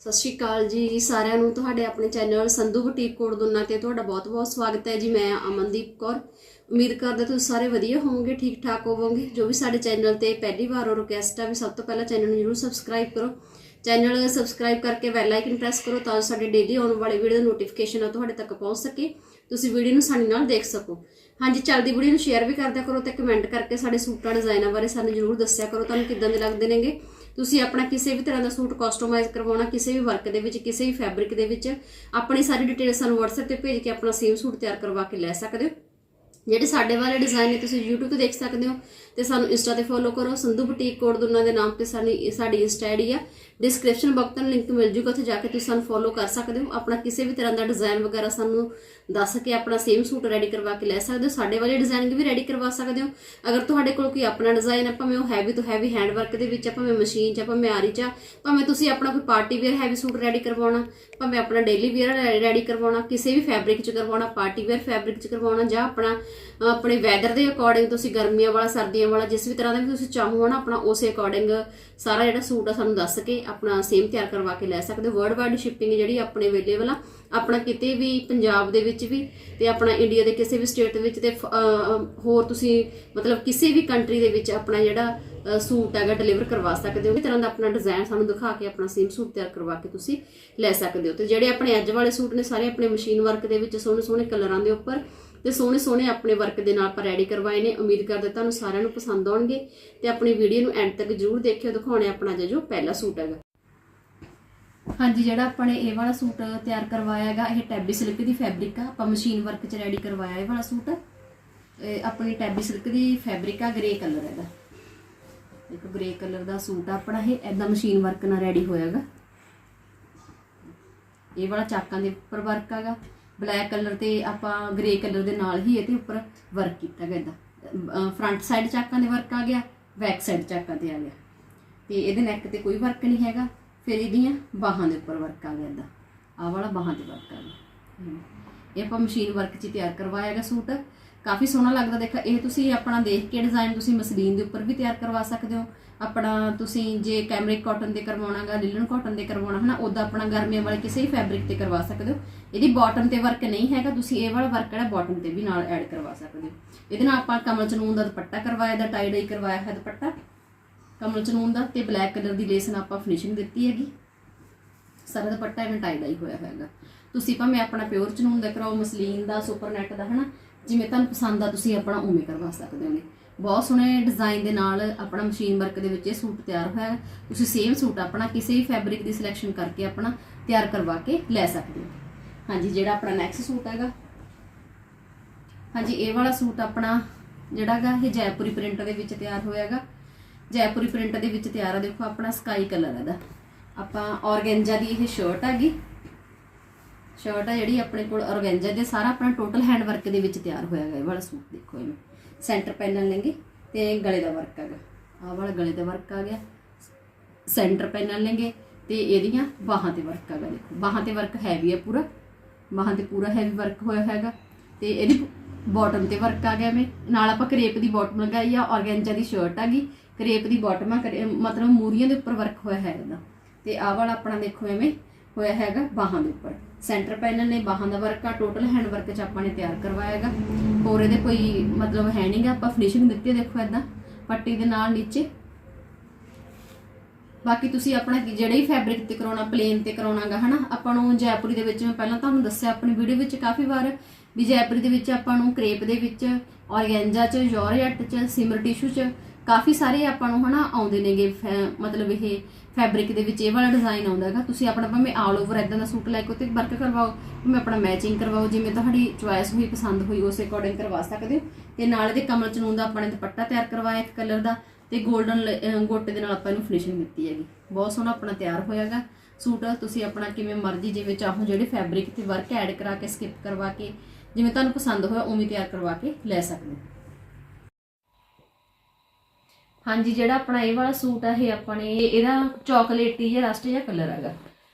ਸਤਿ ਸ਼੍ਰੀ ਅਕਾਲ ਜੀ ਸਾਰਿਆਂ ਨੂੰ। ਤੁਹਾਡੇ ਆਪਣੇ ਚੈਨਲ ਸੰਧੂ ਬੁਟੀਕ ਕੋਡ ਦੁੰਨਾ ਤੇ ਤੁਹਾਡਾ ਬਹੁਤ-ਬਹੁਤ ਸਵਾਗਤ ਹੈ ਜੀ। ਮੈਂ ਅਮਨਦੀਪ ਕੌਰ। ਉਮੀਦ ਕਰਦੇ ਤੁਸੀਂ ਸਾਰੇ ਵਧੀਆ ਹੋਵੋਗੇ ਠੀਕ ਠਾਕ ਹੋਵੋਗੇ। ਜੋ ਵੀ ਸਾਡੇ ਚੈਨਲ ਤੇ ਪਹਿਲੀ ਵਾਰ ਹੋ ਰਿਕਵੈਸਟ ਆ ਵੀ ਸਭ ਤੋਂ ਪਹਿਲਾਂ ਚੈਨਲ ਨੂੰ ਜਰੂਰ ਸਬਸਕ੍ਰਾਈਬ ਕਰੋ। ਚੈਨਲ ਸਬਸਕ੍ਰਾਈਬ ਕਰਕੇ ਬੈਲ ਆਈਕਨ ਪ੍ਰੈਸ ਕਰੋ ਤਾਂ ਜੋ ਸਾਡੇ ਡੇਲੀ ਆਉਣ ਵਾਲੇ ਵੀਡੀਓ ਦਾ ਨੋਟੀਫਿਕੇਸ਼ਨ ਆ ਤੁਹਾਡੇ ਤੱਕ ਪਹੁੰਚ ਸਕੇ। ਤੁਸੀਂ ਵੀਡੀਓ ਨੂੰ ਸਾਡੇ ਨਾਲ ਦੇਖ ਸਕੋ। ਹਾਂਜੀ, ਚੱਲਦੀ ਵੀਡੀਓ ਨੂੰ ਸ਼ੇਅਰ ਵੀ ਕਰਦਿਆ ਕਰੋ ਤੇ ਕਮੈਂਟ ਕਰਕੇ ਸਾਡੇ ਸੂਟਾਂ ਡਿਜ਼ਾਈਨਾਂ ਬਾਰੇ ਸਾਨੂੰ ਜਰੂਰ ਦੱਸਿਆ ਕਰੋ। ਤੁਹਾਨੂੰ ਕਿੱਦਾਂ ਦੇ ਲੱਗਦੇ ਨੇਗੇ? ਤੁਸੀਂ ਆਪਣਾ ਕਿਸੇ ਵੀ ਤਰ੍ਹਾਂ ਦਾ ਸੂਟ ਕਸਟਮਾਈਜ਼ ਕਰਵਾਉਣਾ, ਕਿਸੇ ਵੀ ਵਰਕ ਦੇ ਵਿੱਚ, ਕਿਸੇ ਵੀ ਫੈਬਰਿਕ ਦੇ ਵਿੱਚ, ਆਪਣੀ ਸਾਰੀ ਡਿਟੇਲ ਸਾਨੂੰ WhatsApp ਤੇ ਭੇਜ ਕੇ ਆਪਣਾ ਸੇਮ ਸੂਟ ਤਿਆਰ ਕਰਵਾ ਕੇ ਲੈ ਸਕਦੇ ਹੋ। ਜਿਹੜੇ ਸਾਡੇ ਵਾਲੇ ਡਿਜ਼ਾਈਨ ਨੇ, ਤੁਸੀਂ YouTube ਤੇ ਦੇਖ ਸਕਦੇ ਹੋ ਤੇ ਸਾਨੂੰ ਇੰਸਟਾ ਤੇ ਫੋਲੋ ਕਰੋ। ਸੰਧੂ ਬੁਟੀਕ ਕੋਡ ਦੋਨਾਂ ਦੇ ਨਾਮ ਤੇ ਸਾਡੀ ਸਾਡੀ ਇੰਸਟਾ ਆਈਡੀ ਆ। ਡਿਸਕ੍ਰਿਪਸ਼ਨ ਬਾਕਸ ਤੋਂ ਲਿੰਕ ਮਿਲ ਜੂਗਾ, ਉੱਥੇ ਜਾ ਕੇ ਤੁਸੀਂ ਸਾਨੂੰ ਫੋਲੋ ਕਰ ਸਕਦੇ ਹੋ। ਆਪਣਾ ਕਿਸੇ ਵੀ ਤਰ੍ਹਾਂ ਦਾ ਡਿਜ਼ਾਈਨ ਵਗੈਰਾ ਸਾਨੂੰ ਦੱਸ ਕੇ ਆਪਣਾ ਸੇਮ ਸੂਟ ਰੈਡੀ ਕਰਵਾ ਕੇ ਲੈ ਸਕਦੇ ਹੋ। ਸਾਡੇ ਵਾਲੇ ਡਿਜ਼ਾਈਨ ਵੀ ਰੈਡੀ ਕਰਵਾ ਸਕਦੇ ਹੋ। ਅਗਰ ਤੁਹਾਡੇ ਕੋਲ ਕੋਈ ਆਪਣਾ ਡਿਜ਼ਾਈਨ ਹੈ ਭਾਵੇਂ ਉਹ ਹੈਵੀ ਤੋਂ ਹੈਵੀ ਹੈਂਡ ਵਰਕ ਦੇ ਵਿੱਚ ਆ, ਭਾਵੇਂ ਮਸ਼ੀਨ 'ਚ ਆ, ਭਾਵੇਂ ਆਰੀ 'ਚ ਆ, ਭਾਵੇਂ ਤੁਸੀਂ ਆਪਣਾ ਕੋਈ party wear heavy suit ready ਕਰਵਾਉਣਾ, ਭਾਵੇਂ ਆਪਣਾ ਡੇਲੀ ਵੇਅਰ ਰੈਡੀ ਕਰਵਾਉਣਾ, ਕਿਸੇ ਵੀ ਫੈਬਰਿਕ 'ਚ ਕਰਵਾਉਣਾ ਪਾਰਟੀ ਵੇਅਰ ਫੈਬਰਿਕ 'ਚ ਕਰਵਾਉਣਾ, ਜਾਂ ਆਪਣਾ, ਆਪਣੇ ਵੈਦਰ ਦੇ ਅਕੋਰਡਿੰਗ ਤੁਸੀਂ ਗਰਮੀਆਂ ਵਾਲਾ, ਸਰਦੀਆਂ ਵਾਲਾ, ਜਿਸ ਵੀ ਤਰ੍ਹਾਂ ਦਾ ਵੀ ਤੁਸੀਂ ਚਾਹੋ ਨਾ, ਆਪਣਾ ਉਸੇ ਅਕੋਰਡਿੰਗ ਸਾਰਾ ਜਿਹੜਾ ਸੂਟ ਆ ਸਾਨੂੰ ਦੱਸ ਕੇ ਆਪਣਾ ਸੇਮ ਤਿਆਰ ਕਰਵਾ ਕੇ ਲੈ ਸਕਦੇ ਹੋ। ਵਰਲਡ ਵਾਈਡ ਸ਼ਿਪਿੰਗ ਜਿਹੜੀ ਆਪਣੇ ਅਵੇਲੇਬਲ ਆ, ਆਪਣਾ ਕਿਤੇ ਵੀ ਪੰਜਾਬ ਦੇ ਵਿੱਚ ਵੀ ਤੇ ਆਪਣਾ ਇੰਡੀਆ ਦੇ ਕਿਸੇ ਵੀ ਸਟੇਟ ਦੇ ਵਿੱਚ ਤੇ ਹੋਰ ਤੁਸੀਂ ਮਤਲਬ ਕਿਸੇ ਵੀ ਕੰਟਰੀ ਦੇ ਵਿੱਚ ਆਪਣਾ ਜਿਹੜਾ ਸੂਟ ਹੈਗਾ ਡਿਲੀਵਰ ਕਰਵਾ ਸਕਦੇ ਹੋ। ਇਸ ਤਰ੍ਹਾਂ ਦਾ ਆਪਣਾ ਡਿਜ਼ਾਈਨ ਸਾਨੂੰ ਦਿਖਾ ਕੇ ਆਪਣਾ ਸੇਮ ਸੂਟ ਤਿਆਰ ਕਰਵਾ ਕੇ ਤੁਸੀਂ ਲੈ ਸਕਦੇ ਹੋ। ਤੇ ਜਿਹੜੇ ਆਪਣੇ ਅੱਜ ਵਾਲੇ ਸੂਟ ਨੇ, ਸਾਰੇ ਆਪਣੇ ਮਸ਼ੀਨ ਵਰਕ ਦੇ ਵਿੱਚ ਸੋਹਣੇ ਸੋਹਣੇ ਕਲਰਾਂ ਦੇ ਉੱਪਰ ਤੇ ਸੋਹਣੇ ਸੋਹਣੇ ਆਪਣੇ ਵਰਕ ਦੇ ਨਾਲ ਆਪਾਂ ਰੈਡੀ ਕਰਵਾਏ ਨੇ। ਉਮੀਦ ਕਰਦੇ ਤੁਹਾਨੂੰ ਸਾਰਿਆਂ ਨੂੰ ਪਸੰਦ ਆਉਣਗੇ ਤੇ ਆਪਣੀ ਵੀਡੀਓ ਨੂੰ ਐਂਡ ਤੱਕ ਜਰੂਰ ਦੇਖਿਓ, ਦਿਖਾਉਣੇ ਆਪਣਾ ਅੱਜ ਜੋ ਪਹਿਲਾ ਸੂਟ ਹੈਗਾ। ਹਾਂਜੀ, ਜਿਹੜਾ ਆਪਾਂ ਨੇ ਇਹ ਵਾਲਾ ਸੂਟ ਤਿਆਰ ਕਰਵਾਇਆ ਹੈਗਾ, ਇਹ ਟੈਬੀ ਸਿਲਕ ਦੀ ਫੈਬਰਿਕ ਆ। ਆਪਾਂ ਮਸ਼ੀਨ ਵਰਕ 'ਚ ਰੈਡੀ ਕਰਵਾਇਆ ਇਹ ਵਾਲਾ ਸੂਟ। ਆਪਣੀ ਟੈਬੀ ਸਿਲਕ ਦੀ ਫੈਬਰਿਕ ਆ ਗ੍ਰੇ ਕਲਰ ਹੈਗਾ। ਇੱਕ ਗ੍ਰੇ ਕਲਰ ਦਾ ਸੂਟ ਆ ਆਪਣਾ ਇਹ ਐਦਾਂ ਮਸ਼ੀਨ ਵਰਕ ਨਾਲ ਰੈਡੀ ਹੋਇਆ ਹੈਗਾ। ਇਹ ਵਾਲਾ ਚਾਕਾਂ ਦੇ ਉੱਪਰ ਵਰਕ ਹੈਗਾ। ਬਲੈਕ ਕਲਰ ਤੇ ਆਪਾਂ ਗ੍ਰੇ ਕਲਰ ਦੇ ਨਾਲ ਹੀ ਇਹਦੇ ਉੱਪਰ ਵਰਕ ਕੀਤਾ ਗਿਆ ਇਹਦਾ ਫਰੰਟ ਸਾਈਡ ਚਾਕਾਂ ਦੇ ਵਰਕ ਆ ਗਿਆ ਬੈਕ ਸਾਈਡ ਚਾਕਾਂ ਤੇ ਆ ਗਿਆ। ਤੇ ਇਹਦੇ ਨੈਕ ਤੇ ਕੋਈ ਵਰਕ ਨਹੀਂ ਹੈਗਾ, ਫਿਰ ਇਹਦੀਆਂ ਬਾਹਾਂ ਦੇ ਉੱਪਰ ਵਰਕ ਆ ਗਿਆ ਇਹਦਾ ਆਹ ਵਾਲਾ ਬਾਹਾਂ ਤੇ ਵਰਕ ਆ ਗਿਆ। ਇਹ ਆਪਾਂ ਮਸ਼ੀਨ ਵਰਕ 'ਚ ਤਿਆਰ ਕਰਵਾਇਆ ਹੈਗਾ ਸੂਟ। ਕਾਫੀ ਸੋਹਣਾ ਲੱਗਦਾ, ਦੇਖ, ਇਹ ਤੁਸੀਂ ਆਪਣਾ ਦੇਖ ਕੇ ਡਿਜ਼ਾਈਨ ਤੁਸੀਂ ਮਸਲੀਨ ਦੇ ਉੱਪਰ ਵੀ ਤਿਆਰ ਕਰਵਾ ਸਕਦੇ ਹੋ। ਆਪਣਾ ਤੁਸੀਂ ਜੇ ਕੈਮਰਿਕ ਕਾਟਨ ਦੇ ਕਰਵਾਉਣਾਗਾ ਲਿਲਨ ਕਾਟਨ ਦੇ ਕਰਵਾਉਣਾ, ਹਨਾ ਉਦਾਂ ਆਪਣਾ ਗਰਮੀਆਂ ਵਾਲੇ ਕਿਸੇ ਵੀ ਫੈਬਰਿਕ ਤੇ ਕਰਵਾ ਸਕਦੇ ਹੋ। ਇਹਦੀ ਬਾਟਮ ਤੇ ਵਰਕ ਨਹੀਂ ਹੈਗਾ, ਤੁਸੀਂ ਇਹ ਵਾਲਾ ਵਰਕ ਜਿਹੜਾ ਬਾਟਮ ਤੇ ਵੀ ਨਾਲ ਐਡ ਕਰਵਾ ਸਕਦੇ ਹੋ। ਇਹਦੇ ਨਾਲ ਆਪਾਂ ਕਮਲ ਚਨੂਨ ਦਾ ਦੁਪੱਟਾ ਕਰਵਾਇਆ ਦਾ ਟਾਈ ਡਾਈ ਕਰਵਾਇਆ ਹੈ ਦੁਪੱਟਾ। ਕਮਲ ਚਨੂਨ ਦਾ ਤੇ ਬਲੈਕ ਕਲਰ ਦੀ ਲੇਸ ਨਾਲ ਆਪਾਂ ਫਿਨਿਸ਼ਿੰਗ ਦਿੱਤੀ ਹੈਗੀ। ਸਾਰਾ ਦੁਪੱਟਾ ਐਵੇਂ ਟਾਈ ਡਾਈ ਹੋਇਆ ਹੈਗਾ ਤੁਸੀਂ ਭਾਵੇਂ ਆਪਣਾ ਪਿਓਰ ਚਨੂਨ ਦਾ ਕਰਾਓ, ਮਸਲੀਨ ਦਾ ਸੁਪਰ ਨੈਟ ਦਾ, ਹਨਾ ਜਿਵੇਂ ਤੁਹਾਨੂੰ ਪਸੰਦ ਆ, ਤੁਸੀਂ ਆਪਣਾ ਉਵੇਂ ਕਰਵਾ ਸਕਦੇ ਹੋਗੇ। ਬਹੁਤ ਸੋਹਣੇ ਡਿਜ਼ਾਈਨ ਦੇ ਨਾਲ ਆਪਣਾ ਮਸ਼ੀਨ ਵਰਕ ਦੇ ਵਿੱਚ ਇਹ ਸੂਟ ਤਿਆਰ ਹੋਇਆ। ਹੈ ਤੁਸੀਂ ਸੇਮ ਸੂਟ ਆਪਣਾ ਕਿਸੇ ਵੀ ਫੈਬਰਿਕ ਦੀ ਸਿਲੈਕਸ਼ਨ ਕਰਕੇ ਆਪਣਾ ਤਿਆਰ ਕਰਵਾ ਕੇ ਲੈ ਸਕਦੇ ਹੋ। ਹਾਂਜੀ, ਜਿਹੜਾ ਆਪਣਾ ਨੈਕਸਟ ਸੂਟ ਹੈਗਾ। ਹਾਂਜੀ, ਇਹ ਵਾਲਾ ਸੂਟ ਆਪਣਾ ਜਿਹੜਾਗਾ ਇਹ ਜੈਪੁਰੀ ਪ੍ਰਿੰਟ ਦੇ ਵਿੱਚ ਤਿਆਰ ਹੋਇਆ ਹੈਗਾ। ਜੈਪੁਰੀ ਪ੍ਰਿੰਟ ਦੇ ਵਿੱਚ ਤਿਆਰ ਆ, ਦੇਖੋ ਆਪਣਾ ਸਕਾਈ ਕਲਰ ਇਹਦਾ। ਆਪਾਂ ਔਰਗੈਂਜਾ ਦੀ ਇਹ ਸ਼ਰਟ ਹੈਗੀ। ਸ਼ਰਟ ਆ ਜਿਹੜੀ ਆਪਣੇ ਕੋਲ ਔਰਗੈਂਜਾ ਦੇ, ਸਾਰਾ ਆਪਣਾ ਟੋਟਲ ਹੈਂਡ ਵਰਕ ਦੇ ਵਿੱਚ ਤਿਆਰ ਹੋਇਆ ਹੈਗਾ ਇਹ ਵਾਲਾ ਸੂਟ ਦੇਖੋ ਇਹਨੂੰ। ਸੈਂਟਰ ਪੈਨਲ ਲੈਂਗੇ ਤੇ ਗਲੇ ਦਾ ਵਰਕ ਹੈਗਾ। ਆਹ ਵਾਲਾ ਗਲੇ ਦਾ ਵਰਕ ਆ ਗਿਆ। ਸੈਂਟਰ ਪੈਨਲ ਲੈਂਗੇ ਤੇ ਇਹਦੀਆਂ ਬਾਹਾਂ ਤੇ ਵਰਕ ਹੈਗਾ ਦੇਖੋ। ਬਾਹਾਂ ਤੇ ਵਰਕ ਹੈਵੀ ਹੈ ਪੂਰਾ। ਬਾਹਾਂ ਤੇ ਪੂਰਾ ਹੈਵੀ ਵਰਕ ਹੋਇਆ ਹੈਗਾ। ਤੇ ਇਹਦੀ ਬਾਟਮ ਤੇ ਵਰਕ ਆ ਗਿਆ ਮੈਂ। ਨਾਲ ਆਪਾਂ ਕਰੇਪ ਦੀ ਬਾਟਮ ਲਗਾਈ ਆ ਔਰਗੈਂਜਾ ਦੀ ਸ਼ਰਟ ਆ ਗਈ। ਕਰੇਪ ਦੀ ਬਾਟਮ ਆ, ਕਰੇ- ਮਤਲਬ ਮੂਰੀਆਂ ਦੇ ਉੱਪਰ ਵਰਕ ਹੋਇਆ ਹੈ ਇਹਦਾ ਤੇ ਆਹ ਵਾਲਾ ਆਪਣਾ ਦੇਖੋ ਐਵੇਂ ਹੋਇਆ ਹੈਗਾ ਬਾਹਾਂ ਦੇ ਉੱਪਰ। ਸੈਂਟਰ ਪੈਨਲ ਨੇ ਬਾਹਾਂ ਦਾ ਵਰਕ ਆ ਟੋਟਲ ਹੈਂਡ ਵਰਕ ਚ ਆਪਾਂ ਨੇ ਤਿਆਰ ਕਰਵਾਇਆ ਹੋਰ ਇਹਦੇ ਕੋਈ ਮਤਲਬ ਹੈ ਨਹੀਂਗਾ ਆਪਾਂ ਫਿਨਿਸ਼ਿੰਗ ਦਿੱਤੀ ਦੇਖੋ ਇਦਾਂ ਪੱਟੀ ਦੇ ਨਾਲ ਨੀਚੇ। ਬਾਕੀ ਤੁਸੀਂ ਆਪਣਾ ਕੀ- ਜਿਹੜੇ ਹੀ ਫੈਬਰਿਕ ਤੇ ਕਰਾਉਣਾ ਪਲੇਨ ਤੇ ਕਰਾਉਣਾਗਾ ਹਨਾ, ਆਪਾਂ ਨੂੰ ਜੈਪੁਰੀ ਦੇ ਵਿੱਚ ਮੈਂ ਪਹਿਲਾਂ ਤੁਹਾਨੂੰ ਦੱਸਿਆ, ਆਪਣੀ ਵੀਡੀਓ ਵਿੱਚ ਕਾਫੀ ਵਾਰ, ਵੀ ਜੈਪੁਰੀ ਦੇ ਵਿੱਚ ਆਪਾਂ ਨੂੰ ਕ੍ਰੇਪ ਦੇ ਵਿੱਚ ਔਰਗੈਂਜਾ ਚ, ਜੋਰਜੱਟ ਚ, ਸਿਮਰ ਟਿਸ਼ੂ ਚ ਕਾਫੀ ਸਾਰੇ ਆਪਾਂ ਨੂੰ ਹਨਾ ਆਉਂਦੇ ਨੇਗੇ, ਫੈ- ਮਤਲਬ ਇਹ ਫੈਬਰਿਕ ਦੇ ਵਿੱਚ ਇਹ ਵਾਲਾ ਡਿਜ਼ਾਈਨ ਆਉਂਦਾ ਹੈਗਾ। ਤੁਸੀਂ ਆਪਣਾ ਭਾਵੇਂ ਆਲ ਓਵਰ ਇਦਾਂ ਦਾ ਸੂਟ ਲੈ ਕੇ ਉੱਤੇ ਵਰਕ ਕਰਵਾਓ, ਭਾਵੇਂ ਆਪਣਾ ਮੈਚਿੰਗ ਕਰਵਾਓ, ਜਿਵੇਂ ਤੁਹਾਡੀ ਚੁਆਇਸ ਹੋਈ, ਪਸੰਦ ਹੋਈ, ਉਸੇ ਅਕੋਰਡਿੰਗ ਕਰਵਾ ਸਕਦੇ ਹੋ। ਤੇ ਨਾਲ ਇਹਦੇ ਕਮਲ ਚਨੂਨ ਦਾ ਆਪਾਂ ਨੇ ਦੁਪੱਟਾ ਤਿਆਰ ਕਰਵਾਇਆ ਇੱਕ ਕਲਰ ਦਾ ਤੇ 골ਡਨ ਗੋਟੇ ਦੇ ਨਾਲ ਆਪਾਂ ਇਹਨੂੰ ਫਿਨਿਸ਼ਿੰਗ ਦਿੱਤੀ ਹੈਗੀ। ਬਹੁਤ ਸੋਹਣਾ ਆਪਣਾ ਤਿਆਰ ਹੋਇਆਗਾ ਸੂਟ। ਤੁਸੀਂ ਆਪਣਾ ਕਿਵੇਂ ਮਰਜ਼ੀ, ਜਿਵੇਂ ਚਾਹੋ ਜਿਹੜੇ ਫੈਬਰਿਕ ਤੇ ਵਰਕ ਐਡ ਕਰਾ ਕੇ ਸਕਿਪ ਕਰਵਾ ਕੇ, ਜਿਵੇਂ ਤੁਹਾਨੂੰ ਪਸੰਦ ਹੋਇਆ, ਉਵੇਂ ਤਿਆਰ ਕਰਵਾ ਕੇ ਲੈ ਸਕਦੇ ਹੋ। ਹਾਂਜੀ, ਜਿਹੜਾ ਆਪਣਾ ਇਹ ਵਾਲਾ ਸੂਟ ਆ, ਇਹ ਆਪਾਂ ਨੇ ਇਹਦਾ ਚਾਕਲੇਟੀ ਜਿਹਾ ਰਸਟ ਜਿਹਾ ਕਲਰ ਹੈਗਾ।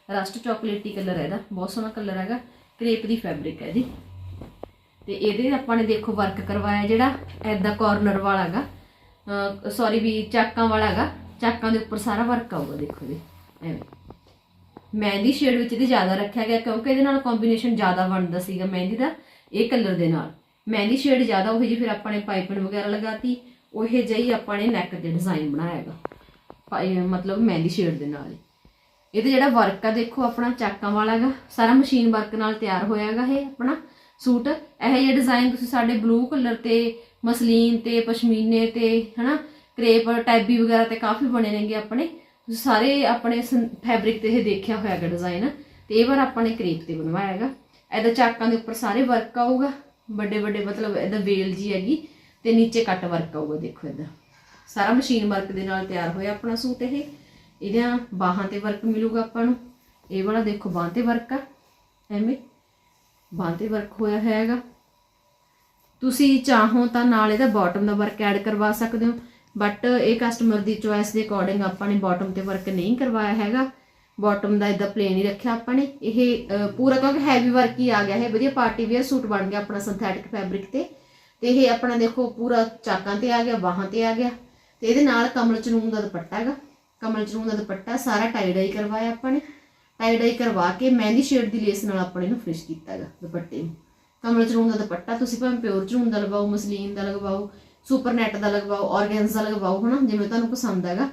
ਰਸਟ ਚਾਕਲੇਟੀ ਕਲਰ ਹੈ ਇਹਦਾ, ਬਹੁਤ ਸੋਹਣਾ ਕਲਰ ਹੈਗਾ। ਕ੍ਰੇਪ ਦੀ ਫੈਬਰਿਕ ਹੈ ਜੀ ਤੇ ਇਹਦੇ ਆਪਾਂ ਨੇ ਦੇਖੋ ਵਰਕ ਕਰਵਾਇਆ ਜਿਹੜਾ ਐਦਾਂ ਕਾਰਨਰ ਵਾਲਾ ਹੈਗਾ। ਸੌਰੀ ਵੀ ਚਾਕਾਂ ਵਾਲਾ ਹੈਗਾ। ਚਾਕਾਂ ਦੇ ਉੱਪਰ ਸਾਰਾ ਵਰਕ ਆਊਗਾ, ਦੇਖੋ ਜੀ। ਐਵੇਂ। ਮਹਿੰਦੀ ਸ਼ੇਡ ਵਿੱਚ ਇਹਦੇ ਜ਼ਿਆਦਾ ਰੱਖਿਆ ਗਿਆ, ਕਿਉਂਕਿ ਇਹਦੇ ਨਾਲ ਕੰਬੀਨੇਸ਼ਨ ਜ਼ਿਆਦਾ ਬਣਦਾ ਸੀਗਾ ਮਹਿੰਦੀ ਦਾ, ਇਹ ਕਲਰ ਦੇ ਨਾਲ। ਮਹਿੰਦੀ ਸ਼ੇਡ ਜ਼ਿਆਦਾ ਉਹ ਜੀ ਫਿਰ ਆਪਾਂ ਨੇ ਪਾਈਪਨ ਵਗੈਰਾ ਲਗਾਤੀ। ਉਹ ਜਿਹੀ ਆਪਾਂ ਨੇ ਨੈਕ ਤੇ ਡਿਜ਼ਾਈਨ ਬਣਾਇਆ ਹੈਗਾ। ਪਾਈ- ਮਤਲਬ ਮਹਿੰਦੀ ਸ਼ੇਡ ਦੇ ਨਾਲ ਹੀ। ਇਹਦੇ ਜਿਹੜਾ ਵਰਕ ਆ, ਦੇਖੋ ਆਪਣਾ ਚਾਕਾਂ ਵਾਲਾ ਹੈਗਾ। ਸਾਰਾ ਮਸ਼ੀਨ ਵਰਕ ਨਾਲ ਤਿਆਰ ਹੋਇਆ ਹੈਗਾ ਇਹ ਆਪਣਾ ਸੂਟ। ਇਹੋ ਜਿਹਾ ਡਿਜ਼ਾਈਨ ਤੁਸੀਂ ਸਾਡੇ ਬਲੂ ਕਲਰ ਤੇ, ਮਸਲੀਨ ਤੇ, ਪਸ਼ਮੀਨੇ ਤੇ, ਹਨਾ? ਕਰੇਪ, ਟੈਬੀ ਵਗੈਰਾ ਤੇ ਕਾਫੀ ਬਣੇ ਨੇਗੇ ਆਪਣੇ। ਤੁਸੀਂ ਸਾਰੇ ਆਪਣੇ ਫੈਬਰਿਕ ਤੇ ਇਹ ਦੇਖਿਆ ਹੋਇਆ ਹੈਗਾ ਡਿਜ਼ਾਈਨ ਤੇ ਇਹ ਵਾਰ ਆਪਾਂ ਨੇ ਕਰੇਪ ਤੇ ਬਣਵਾਇਆ ਹੈਗਾ। ਇਹਦਾ ਚਾਕਾਂ ਦੇ ਉੱਪਰ ਸਾਰੇ ਵਰਕ ਆਊਗਾ। ਵੱਡੇ ਵੱਡੇ ਮਤਲਬ ਇਹਦਾ ਵੇਲ ਜੀ ਹੈਗੀ। ਤੇ ਨੀਚੇ ਕੱਟ ਵਰਕ ਆਊਗਾ, ਦੇਖੋ ਇਹਦਾ ਸਾਰਾ ਮਸ਼ੀਨ ਵਰਕ ਦੇ ਨਾਲ ਤਿਆਰ ਹੋਇਆ ਆਪਣਾ ਸੂਟ ਇਹ। ਇਹਦੀਆਂ ਬਾਹਾਂ ਤੇ ਵਰਕ ਮਿਲੂਗਾ ਆਪਾਂ ਨੂੰ। ਇਹ ਵਾਲਾ ਦੇਖੋ, ਬਾਹਾਂ ਤੇ ਵਰਕ ਆ। ਐਵੇਂ। ਬਾਹਾਂ ਤੇ ਵਰਕ ਹੋਇਆ ਹੈਗਾ। ਤੁਸੀਂ ਚਾਹੋ ਤਾਂ ਨਾਲ ਇਹਦਾ ਬਾਟਮ ਦਾ ਵਰਕ ਐਡ ਕਰਵਾ ਸਕਦੇ ਹੋ। ਬਟ ਇਹ ਕਸਟਮਰ ਦੀ ਚੁਆਇਸ ਦੇ ਅਕੋਰਡਿੰਗ ਆਪਾਂ ਨੇ ਬਾਟਮ ਤੇ ਵਰਕ ਨਹੀਂ ਕਰਵਾਇਆ ਹੈਗਾ। ਬਾਟਮ ਦਾ ਇਦਾਂ ਪਲੇਨ ਹੀ ਰੱਖਿਆ ਆਪਾਂ ਨੇ। ਇਹ ਪੂਰਾ ਕਿਉਂਕਿ ਹੈਵੀ ਵਰਕ ਹੀ ਆ ਗਿਆ। ਹੈ ਵਧੀਆ ਪਾਰਟੀ ਵੇਅਰ ਸੂਟ ਬਣ ਗਿਆ ਆਪਣਾ ਸਿੰਥੈਟਿਕ ਫੈਬਰਿਕ ਤੇ। ਤੇ ਇਹ ਆਪਣਾ ਦੇਖੋ ਪੂਰਾ ਚਾਕਾਂ ਤੇ ਆ ਗਿਆ, ਬਾਹਾਂ ਤੇ ਆ ਗਿਆ। ਤੇ ਇਹਦੇ ਨਾਲ ਕਮਲ ਚਨੂਨ ਦਾ ਦੁਪੱਟਾ ਹੈਗਾ। ਕਮਲ ਚਨੂਨ ਦਾ ਦੁਪੱਟਾ ਸਾਰਾ ਟਾਈ ਡਾਈ ਕਰਵਾਇਆ ਆਪਾਂ ਨੇ। ਟਾਈ ਡਾਈ ਕਰਵਾ ਕੇ ਮਹਿੰਦੀ ਸ਼ੇਡ ਦੀ ਲੇਸ ਨਾਲ ਆਪਾਂ ਇਹਨੂੰ ਫਿਨਿਸ਼ ਕੀਤਾ ਹੈਗਾ ਦੁਪੱਟੇ ਨੂੰ। ਕਮਲ ਚਨੂਨ ਦਾ ਦੁਪੱਟਾ ਤੁਸੀਂ ਭਾਵੇਂ ਪਿਓਰ ਚਨੂਨ ਦਾ ਲਗਵਾਓ, ਮਸਲੀਨ ਦਾ ਲਗਵਾਓ ਸੁਪਰ ਨੈਟ ਦਾ ਲਗਵਾਓ ਆਰਗੈਂਜ਼ਾ ਲਗਵਾਓ, ਹਨਾ, ਜਿਵੇਂ ਤੁਹਾਨੂੰ ਪਸੰਦ ਹੈਗਾ।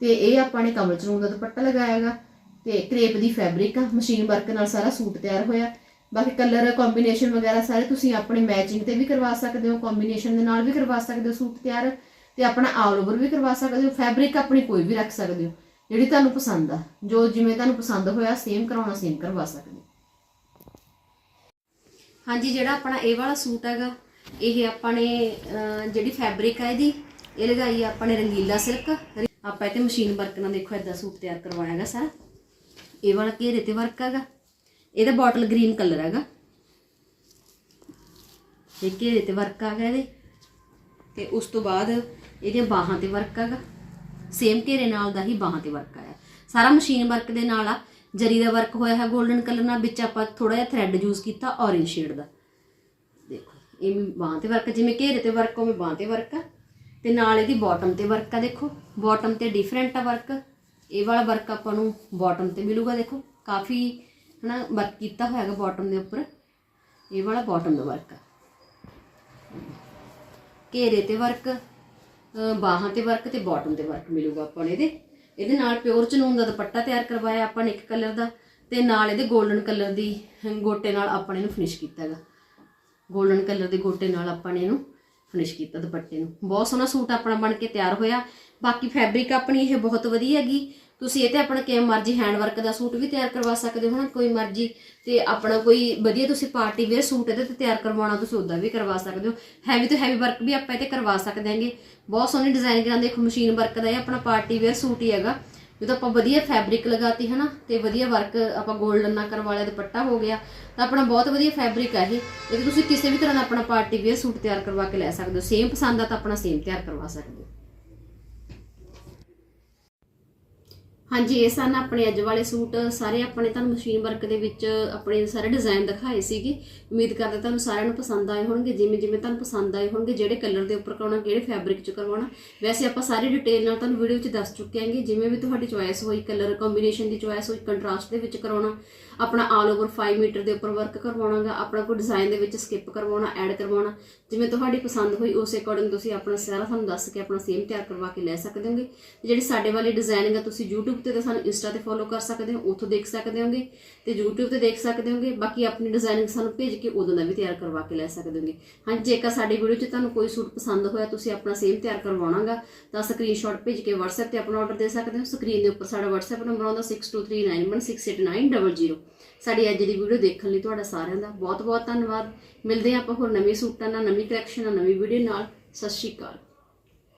ਤੇ ਇਹ ਆਪਾਂ ਨੇ ਕਮਲ ਚਨੂਨ ਦਾ ਦੁਪੱਟਾ ਲਗਾਇਆ ਹੈਗਾ। ਤੇ ਕ੍ਰੇਪ ਦੀ ਫੈਬਰਿਕ ਆ ਮਸ਼ੀਨ ਵਰਕ ਨਾਲ ਸਾਰਾ ਸੂਟ ਤਿਆਰ ਹੋਇਆ। ਬਾਕੀ ਕਲਰ ਕੰਬੀਨੇਸ਼ਨ ਵਗੈਰਾ ਸਾਰੇ ਤੁਸੀਂ ਆਪਣੇ ਮੈਚਿੰਗ ਤੇ ਵੀ ਕਰਵਾ ਸਕਦੇ ਹੋ ਕੰਬੀਨੇਸ਼ਨ ਦੇ ਨਾਲ ਵੀ ਕਰਵਾ ਸਕਦੇ ਹੋ ਸੂਟ ਤਿਆਰ ਤੇ ਆਪਣਾ ਆਲ ਓਵਰ ਵੀ ਕਰਵਾ ਸਕਦੇ ਹੋ ਫੈਬਰਿਕ ਆਪਣੀ ਕੋਈ ਵੀ ਰੱਖ ਸਕਦੇ ਹੋ, ਜਿਹੜੀ ਤੁਹਾਨੂੰ ਪਸੰਦ ਆ, ਜੋ ਜਿਵੇਂ ਤੁਹਾਨੂੰ ਪਸੰਦ ਹੋਇਆ ਸੇਮ ਕਰਾਉਣਾ ਸੇਮ ਕਰਵਾ ਸਕਦੇ ਹੋ। ਹਾਂਜੀ, ਜਿਹੜਾ ਆਪਣਾ ਇਹ ਵਾਲਾ ਸੂਟ ਹੈਗਾ, ਇਹ ਆਪਾਂ ਨੇ ਜਿਹੜੀ ਫੈਬਰਿਕ ਹੈ ਇਹਦੀ, ਇਹ ਲਗਾਈ ਆਪਾਂ ਨੇ ਰੰਗੀਲਾ ਸਿਲਕ ਆਪਾਂ ਇਹ ਤੇ ਮਸ਼ੀਨ ਵਰਕ ਨਾਲ ਦੇਖੋ ਇਦਾਂ ਸੂਟ ਤਿਆਰ ਕਰਵਾਇਆ ਹੈਗਾ ਸਾਰਾ। ਇਹ ਵਾਲਾ ਘੇਰੇ ਤੇ ਵਰਕ ਹੈਗਾ। ਇਹਦਾ ਬੋਟਲ ਗ੍ਰੀਨ ਕਲਰ ਹੈਗਾ। ਇਹ ਘੇਰੇ ਤੇ ਵਰਕ ਆ ਗਿਆ ਇਹਦੇ। ਤੇ ਉਸ ਤੋਂ ਬਾਅਦ ਇਹਦੀਆਂ ਬਾਹਾਂ ਤੇ ਵਰਕ ਹੈਗਾ। ਸੇਮ ਘੇਰੇ ਨਾਲ ਦਾ ਹੀ ਬਾਹਾਂ ਤੇ ਵਰਕ ਆਇਆ। ਸਾਰਾ ਮਸ਼ੀਨ ਵਰਕ ਦੇ ਨਾਲ ਆ। ਜਰੀ ਦਾ ਵਰਕ ਹੋਇਆ ਹੈ 골ਡਨ ਕਲਰ ਨਾਲ, ਵਿੱਚ ਆਪਾਂ ਥੋੜਾ ਜਿਹਾ ਥ੍ਰੈਡ ਯੂਜ਼ ਕੀਤਾ ਔਰੇਂਜ ਸ਼ੇਡ ਦਾ। ਦੇਖੋ, ਇਹ ਬਾਹਾਂ ਤੇ ਵਰਕ ਜਿਵੇਂ ਘੇਰੇ ਤੇ ਵਰਕ ਉਵੇਂ ਬਾਹਾਂ ਤੇ ਵਰਕ ਆ। ਤੇ ਨਾਲ ਇਹਦੀ ਬਾਟਮ ਤੇ ਵਰਕ ਆ, ਦੇਖੋ। ਬਾਟਮ ਤੇ ਡਿਫਰੈਂਟ ਆ ਵਰਕ ਇਹ ਵਾਲਾ ਵਰਕ ਆਪਾਂ ਨੂੰ ਬਾਟਮ ਤੇ ਮਿਲੂਗਾ, ਦੇਖੋ। ਕਾਫੀ ਹਨਾ ਵਰਕ ਕੀਤਾ ਹੋਇਆ ਹੈਗਾ ਬਾਟਮ ਦੇ ਉੱਪਰ। ਇਹ ਵਾਲਾ ਬਾਟਮ ਦਾ ਵਰਕ ਘੇਰੇ ਤੇ ਵਰਕ ਬਾਹਾਂ ਤੇ ਵਰਕ ਤੇ ਬਾਟਮ ਤੇ ਵਰਕ ਮਿਲੂਗਾ ਆਪਾਂ ਨੂੰ ਇਹਦੇ। ਇਹਦੇ ਨਾਲ ਪਿਓਰ ਚਨੂਨ ਦਾ ਦੁਪੱਟਾ ਤਿਆਰ ਕਰਵਾਇਆ ਆਪਾਂ ਨੇ ਇੱਕ ਕਲਰ ਦਾ ਤੇ ਨਾਲ ਇਹਦੇ 골ਡਨ ਕਲਰ ਦੀ ਗੋਟੇ ਨਾਲ ਆਪਾਂ ਨੇ ਇਹਨੂੰ ਫਿਨਿਸ਼ ਕੀਤਾ ਹੈਗਾ। 골ਡਨ ਕਲਰ ਦੇ ਗੋਟੇ ਨਾਲ ਆਪਾਂ ਨੇ ਇਹਨੂੰ ਫਿਨਿਸ਼ ਕੀਤਾ ਦੁਪੱਟੇ ਨੂੰ। ਬਹੁਤ ਸੋਹਣਾ ਸੂਟ ਆਪਣਾ ਬਣ ਕੇ ਤਿਆਰ ਹੋਇਆ। ਬਾਕੀ ਫੈਬਰਿਕ ਆਪਣੀ ਇਹ ਬਹੁਤ ਵਧੀਆ ਹੈਗੀ। ਤੁਸੀਂ ਇਹ ਤੇ ਆਪਣਾ ਕਿਵੇਂ ਮਰਜ਼ੀ ਹੈਂਡ ਵਰਕ ਦਾ ਸੂਟ ਵੀ ਤਿਆਰ ਕਰਵਾ ਸਕਦੇ ਹੋ ਨਾ, ਕੋਈ ਮਰਜ਼ੀ ਤੇ ਆਪਣਾ ਕੋਈ ਵਧੀਆ ਤੁਸੀਂ ਪਾਰਟੀ ਵੇਅਰ ਸੂਟ ਇਹਦੇ ਤੇ ਤਿਆਰ ਕਰਵਾਉਣਾ, ਤੁਸੀਂ ਉਦਾਂ ਵੀ ਕਰਵਾ ਸਕਦੇ ਹੋ। ਹੈਵੀ ਤੋਂ ਹੈਵੀ ਵਰਕ ਵੀ ਆਪਾਂ ਇਹ ਤੇ ਕਰਵਾ ਸਕਦੇ ਹਾਂਗੇ। ਬਹੁਤ ਸੋਹਣੇ ਡਿਜ਼ਾਈਨ ਕਰਾਂ ਦੇਖੋ ਮਸ਼ੀਨ ਵਰਕ ਦਾ ਇਹ ਆਪਣਾ ਪਾਰਟੀ ਵੇਅਰ ਸੂਟ ਹੀ ਹੈਗਾ। ਜਦੋਂ ਆਪਾਂ ਵਧੀਆ ਫੈਬਰਿਕ ਲਗਾਤੀ ਹੈ ਨਾ ਤੇ ਵਧੀਆ ਵਰਕ ਆਪਾਂ 골ਡਨ ਨਾਲ ਕਰਵਾ ਲਿਆ ਦੁਪੱਟਾ ਹੋ ਗਿਆ, ਤਾਂ ਆਪਣਾ ਬਹੁਤ ਵਧੀਆ ਫੈਬਰਿਕ ਹੈ ਇਹ। ਇਹ ਤੁਸੀਂ ਕਿਸੇ ਵੀ ਤਰ੍ਹਾਂ ਦਾ ਆਪਣਾ ਪਾਰਟੀ ਵੇਅਰ ਸੂਟ ਤਿਆਰ ਕਰਵਾ ਕੇ ਲੈ ਸਕਦੇ ਹੋ। ਸੇਮ ਪਸੰਦ ਆ ਤਾਂ ਆਪਣਾ ਸੇਮ ਤਿਆਰ ਕਰਵਾ ਸਕਦੇ ਹੋ। ਹਾਂਜੀ, ਇਹ ਸਨ ਆਪਣੇ ਅੱਜ ਵਾਲੇ ਸੂਟ। ਸਾਰੇ ਆਪਣੇ ਤੁਹਾਨੂੰ ਮਸ਼ੀਨ ਵਰਕ ਦੇ ਵਿੱਚ ਆਪਣੇ ਸਾਰੇ ਡਿਜ਼ਾਈਨ ਦਿਖਾਏ ਸੀਗੇ। ਉਮੀਦ ਕਰਦੇ ਤੁਹਾਨੂੰ ਸਾਰਿਆਂ ਨੂੰ ਪਸੰਦ ਆਏ ਹੋਣਗੇ, ਜਿਵੇਂ ਜਿਵੇਂ ਤੁਹਾਨੂੰ ਪਸੰਦ ਆਏ ਹੋਣਗੇ, ਜਿਹੜੇ ਕਲਰ ਦੇ ਉੱਪਰ ਕਰਵਾਉਣਾ ਕਿਹੜੇ ਫੈਬਰਿਕ 'ਚ ਕਰਵਾਉਣਾ। ਵੈਸੇ ਆਪਾਂ ਸਾਰੀ ਡਿਟੇਲ ਨਾਲ ਤੁਹਾਨੂੰ ਵੀਡੀਓ 'ਚ ਦੱਸ ਚੁੱਕੇ ਆਂਗੇ ਜਿਵੇਂ ਵੀ ਤੁਹਾਡੀ ਚੁਆਇਸ ਹੋਈ ਕਲਰ ਕੰਬੀਨੇਸ਼ਨ ਦੀ ਚੁਆਇਸ ਹੋਈ ਕੰਟਰਾਸਟ ਦੇ ਵਿੱਚ ਕਰਵਾਉਣਾ ਆਪਣਾ ਆਲ ਓਵਰ 5 ਮੀਟਰ ਦੇ ਉੱਪਰ ਵਰਕ ਕਰਵਾਉਣਾਗਾ, ਆਪਣਾ ਕੋਈ ਡਿਜ਼ਾਈਨ ਦੇ ਵਿੱਚ ਸਕਿਪ ਕਰਵਾਉਣਾ ਐਡ ਕਰਵਾਉਣਾ। ਜਿਵੇਂ ਤੁਹਾਡੀ ਪਸੰਦ ਹੋਈ, ਉਸੇ ਅਕੋਰਡਿੰਗ ਤੁਸੀਂ ਆਪਣਾ ਸਾਰਾ ਤੁਹਾਨੂੰ ਦੱਸ ਕੇ ਆਪਣਾ ਸੇਮ ਤਿਆਰ ਕਰਵਾ ਕੇ ਲੈ ਸਕਦੇ ਹੋਗੇ। ਤੇ ਜਿਹੜੀ ਸਾਡੇ ਵਾਲੇ ਡਿਜ਼ਾਈਨਿੰਗ ਆ, ਤੁਸੀਂ YouTube ਤੇ ਤਾਂ ਸਾਨੂੰ ਇੰਸਟਾ ਤੇ ਫੋਲੋ ਕਰ ਸਕਦੇ ਹੋ, ਉੱਥੋਂ ਦੇਖ ਸਕਦੇ ਹੋਗੇ ਤੇ YouTube ਤੇ ਦੇਖ ਸਕਦੇ ਹੋਗੇ, ਬਾਕੀ ਆਪਣੀ ਡਿਜ਼ਾਈਨਿੰਗ ਸਾਨੂੰ ਭੇਜ ਕੇ ਉਦੋਂ ਦਾ ਵੀ ਤਿਆਰ ਕਰਵਾ ਕੇ ਲੈ ਸਕਦੇ ਹੋਗੇ। ਹਾਂ ਜੇਕਰ ਸਾਡੀ ਵੀਡੀਓ 'ਚ ਤੁਹਾਨੂੰ ਕੋਈ ਸੂਟ ਪਸੰਦ ਹੋਇਆ, ਤੁਸੀਂ ਆਪਣਾ ਸੇਮ ਤਿਆਰ ਕਰਵਾਉਣਾਗਾ, ਤਾਂ ਸਕਰੀਨਸ਼ਾਟ ਭੇਜ ਕੇ WhatsApp ਤੇ ਆਪਣਾ ਆਰਡਰ ਦੇ ਸਕਦੇ ਹੋ। ਸਕਰੀਨ ਦੇ ਉੱਪਰ ਸਾਡਾ WhatsApp ਨੰਬਰ ਆਉਂਦਾ 6239168900 ਸਾਡੀ ਅੱਜ ਦੀ ਵੀਡੀਓ ਦੇਖਣ ਲਈ ਤੁਹਾਡਾ ਸਾਰਿਆਂ ਦਾ ਬਹੁਤ ਬਹੁਤ ਧੰਨਵਾਦ। ਮਿਲਦੇ ਹਾਂ ਆਪਾਂ ਹੋਰ ਨਵੇਂ ਸੂਟਾਂ ਨਾਲ, ਨਵੀਂ ਕਲੈਕਸ਼ਨ ਨਾਲ, ਨਵੀਂ ਵੀਡੀਓ ਨਾਲ। ਸਤਿ ਸ਼੍ਰੀ ਅਕਾਲ।